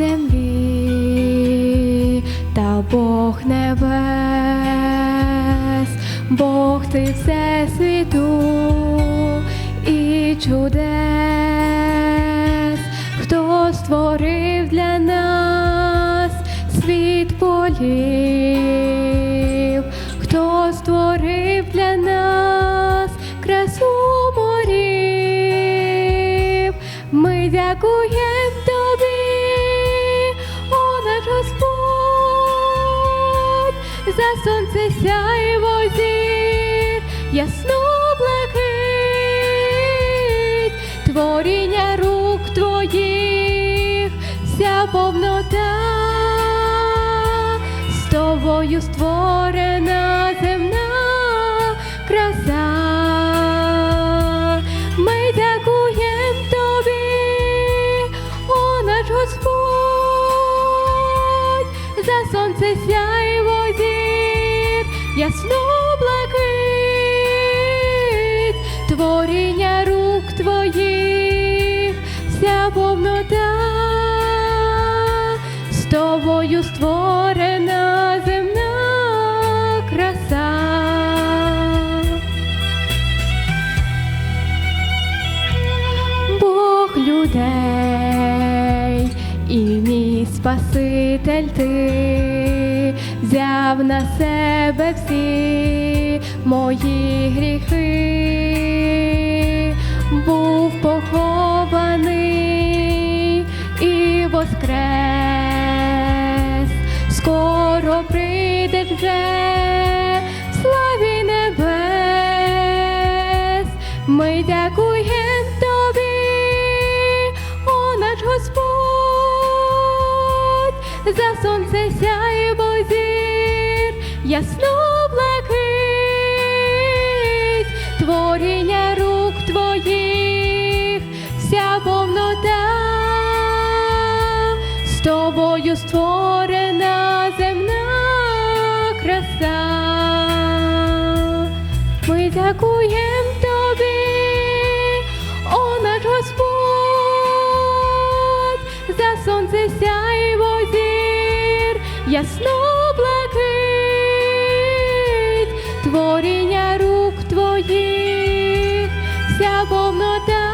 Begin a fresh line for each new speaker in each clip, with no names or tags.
землі та Бог небес, Бог ти все світу і чудес, хто створив для нас світ полів, хто створив для нас красу морів, ми дякуєм сонце сяйво зір, ясну блакить, творіння рук твоїх, вся повнота з тобою створена земна краса. Ми дякуєм тобі, о наш Господь, за сонце сяйво ясну блакить, творіння рук твоїх, вся повнота. З тобою створена земна краса. Бог людей і мій Спаситель ти взяв на себе всі мої гріхи, був похований і воскрес, скоро прийдеш вже славі небес. Ми дякуєм тобі, о наш Господь, за сонце сяйво ясну блакить, творіння рук твоїх, вся повнота з тобою створена земна краса. Ми дякуєм тобі, о наш Господь, за сонце сяйво зір, ясну творіння рук твоїх, вся повнота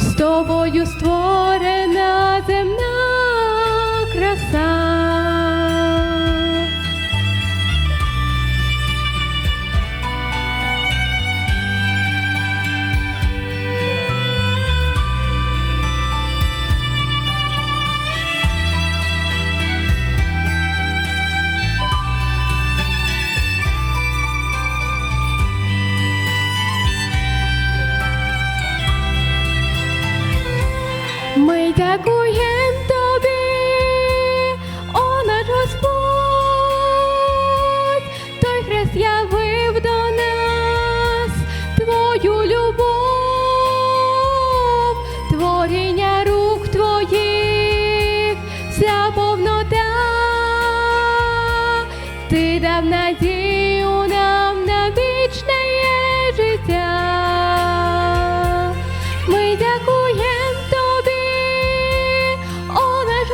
з тобою створена Ми дякуєм тобі, о наш Господь, той хрест явив до нас твою любов, творіння рук твоїх, вся повнота, ти дав надію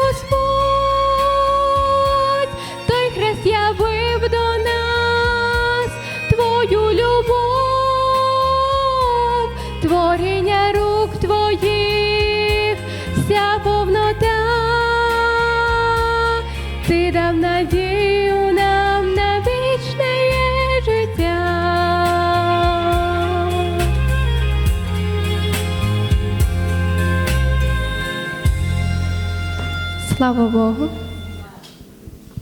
Господь, той хрест явив до нас твою любов, творіння рук твоїх, вся повнота, ти дав надію Слава Богу.